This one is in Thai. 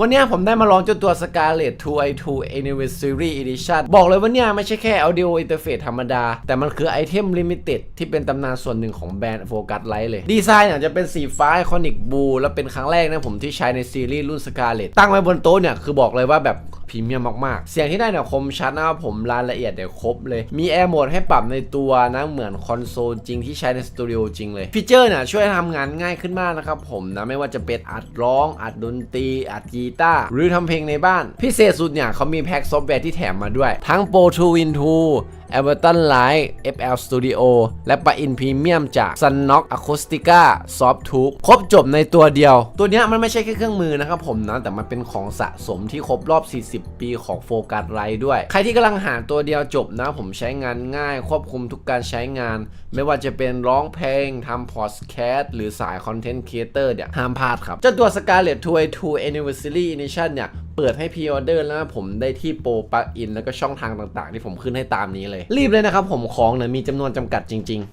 วันนี้ผมได้มาลองเจ้าตัว Scarlett 2i2 Anniversary Edition บอกเลยว่าเนี่ยไม่ใช่แค่ Audio Interface ธรรมดา แต่มันคือไอเทม Limited ที่เป็นตำนานส่วนหนึ่งของแบรนด์ Focus Light เลย ดีไซน์เนี่ยจะเป็นสีฟ้า Iconic Blue และเป็นครั้งแรกนะผมที่ใช้ในซีรีส์รุ่น Scarlett ตั้งไว้บนโต๊ะเนี่ยคือบอกเลยว่าแบบพรีเมียมมากๆ เสียงที่ได้เนี่ยคมชัดนะครับผมรายละเอียดเดี๋ยวครบเลย มีแอร์โหมดให้ปรับในตัวนะเหมือนคอนโซลจริงที่ใช้ในสตูดิโอจริงเลยฟีเจอร์เนี่ยช่วยทำงานง่ายขึ้นมากนะครับผมนะไม่ว่าจะเป็นอัดร้อง อัดดนตรี อัดกีตาร์หรือทำเพลงในบ้าน พิเศษสุดเนี่ยเขามีแพ็กซอฟต์แวร์ที่แถมมาด้วย ทั้ง Pro 2 Win 2 Ableton Live FL Studio และป l อินพรีเมียมจาก Sunnock Acoustica Softtube ครบจบในตัวเดียว ตัวนี้มันไม่ใช่แค่เครื่องมือนะครับผมนะ แต่มันเป็นของสะสมที่ครบรอบ 40 ปีของโฟกัสไ h t ด้วย ใครที่กำลังหาตัวเดียวจบนะ ผมใช้งานง่าย ควบคุมทุกการใช้งาน ไม่ว่าจะเป็นร้องเพลงทำพอดแคสต์หรือสายคอนเทนต์ครีเอเตอร์เนี่ยห้ามพลาดครับเจ้าตัว Scarlett 2 Anniversary Edition เนี่ย เปิดให้พ r ออเดอร์แล้วนะผมได้ที่โปรปลั๊กอินแล้วก็ช่องทางต่าง ๆ ที่ผมขึ้นให้ตามนี้เลย รีบเลยนะครับผมของเนี่ยมีจำนวนจำกัดจริง ๆ